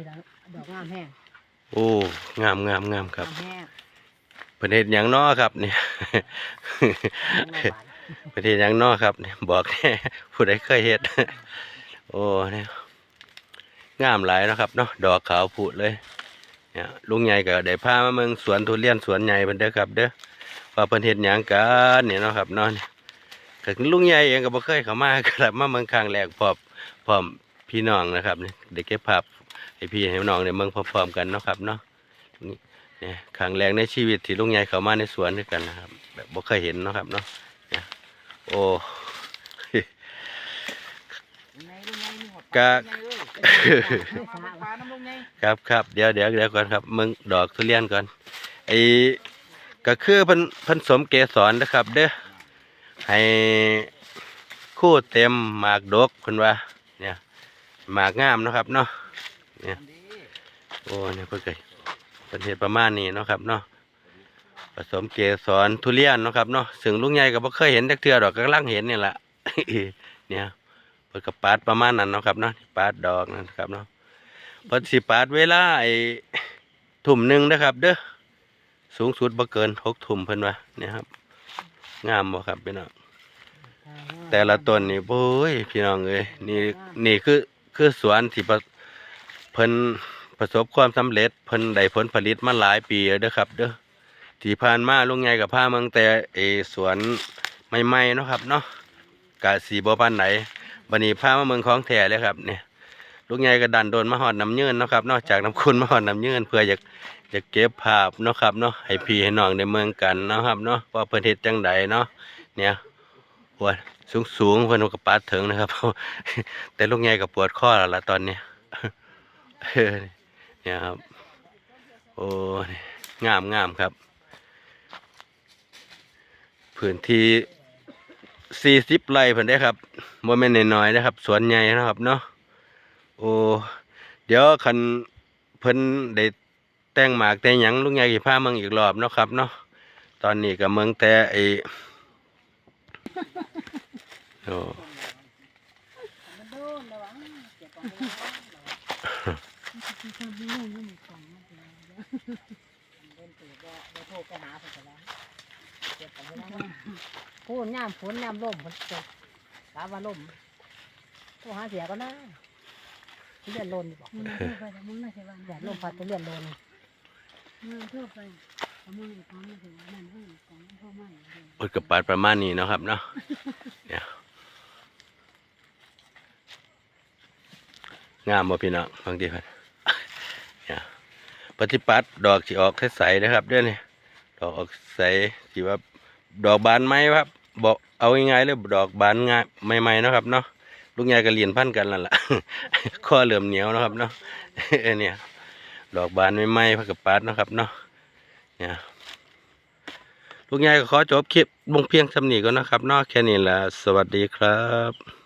นี่ละดอกงามแห้งโอ้งามงามงามครับงามแห้งประเทศหยังน้อครับเนี่ยงามหวานประเทศหยังน้อครับเนี่ยบอกแน่ผู้ใดเคยเฮ็ดโอ้เนี่ยงามหลายเนาะครับเนาะดอกขาวผุเลยเนี่ยลุงใหญ่ก็ได้พามาเมืองสวนทุเรียนสวนใหญ่เพิ่นเด้อครับ เด้อว่าเพิ่นเฮ็ดหยังกันเนี่ยเนาะครับเนาะก็ลุงใหญ่เองก็บ่เคยเข้ามากลับมาเมืองครั้งแรกพร้อมพร้อม พี่น้องนะครับนี่ได้เก็บภาพให้พี่ให้น้องได้เมืองพร้อมๆกันเนาะครับเนาะนี่เนี่ยครั้งแรกในชีวิตที่ลุงใหญ่เข้ามาในสวนด้วยกันนะครับ แบบบ่เคยเห็นเนาะครับเนาะเนี่ยโอ้กะปลาน้ำลงไงครับครับเดี๋ยวเดี๋ยวเดี๋ยวก่อนครับมึงดอกทุเรียนก่อนไอ้ก็คือเพิ่นเพิ่นสมเกสรนะครับ เด้อให้คู่เต็มหมากดกเพิ่นว่าเนี่ย หมากงามนะครับเนาะเนี่ยโอ้เนี่ยเพิ่อนก็เพิ่นเฮ็ดประมาณนี้นะครับเนาะผสมเกสรทุเรียนนะครับเนาะซึ่งลุงใหญ่ก็บ่เคยเห็นจักเทือดอกก็ลังเห็นนี่แหละเนี่ยเพิ่นก็ปาดประมาณนั้นเนาะครับเนาะปาดดอกนั่นครับเนาะพิ่นสิปาดเวลาไอ้ทุ่มหนึ่งนะครับ เด้อสูงสุดบ่เกินหกทุ่มเพิ่นว่าเนี่ยครับ งามบ่ครับพี่น้องแต่ละต้นนี่โอ้ยพี่น้องเอ้ยนี่นี่คือ คือสวนที่เพิ่นประสบความสำเร็จเพิ่นได้ผลผลิตมาหลายปีแล้วเด้อครับ เด้อที่ผ่านมาลุงใหญ่กับพาเมืองแต่ไอ้สวนใหม่ๆเนาะครับเนาะกะสีบ่ปานไหนบัดนี้พามาเมืองของแท้เลยครับเนี่ยลูกใหญ่ก็ดันโดนมาหอดน้ำเยืนนะครับนอกจากน้ำคุณมาหอดน้ำเยืนเพื่ออยากอยากเก็บภาพเนาะครับเนาะให้พี่ให้น้องในเมืองกันนะครับเนาะว่าเพิ่นเฮ็ดจังใดเนาะเนี่ยปวด สูงสูงๆเพิ่อนก็ปาดถึงนะครับ แต่ลูกใหญ่ก็ปวดข้อแล้วล่ะตอนนี้เนี่ยครับ โอ้งามงามครับ พื้นที่สี่สิบไร่เพิ่นได้ครับโมเมนต์น้อยๆนะครับ สวนใหญ่นะครับเนาะโอ้เดี๋ยวคันเพิ่นได้แต่งหมากแต่งหยังลุงใหญ่สิพาเมืองอีกรอบเนาะครับเนาะตอนนี้ก็เมืองแต่ไอ โอ้พูดย่ามฝนย่ามลมมันจะกาว่าลมโทรหาเสียก็นะทุเรียนโลนบอกมึงเท่าไปแต่มึงไม่ใช่ว่าอย่าลมพัดทุเรียนโลนมึงเท่าไปแต่มึงอีกครั้งไม่ถึงนั่นเพิ่งของพ่อไม่เปิดกระปาดประมาณนี้เนาะครับเนาะเนี่ย งามบ่พี่น้องบางทีพิ่นเนี่ยปฏิปัติดอกสิออกใสๆนะครับเด้อนี่ดอกออกใสสิว่าดอกบานไหมครับบอกเอาง่ายๆเลยดอกบานง่ายใหม่ๆนะครับเนาะลูกใหญ่ก็เรียนพันกันนั่นแหละข้อเหลื่อมเหนียวนะครับเนาะเนี่ยดอกบานใหม่ๆพักกระปัดนะครับเนาะเนี่ยลูกใหญ่ก็ขอจบคลิปลงเพียงสำนีก่อนนะครับเนอกแค่นี้แหละสวัสดีครับ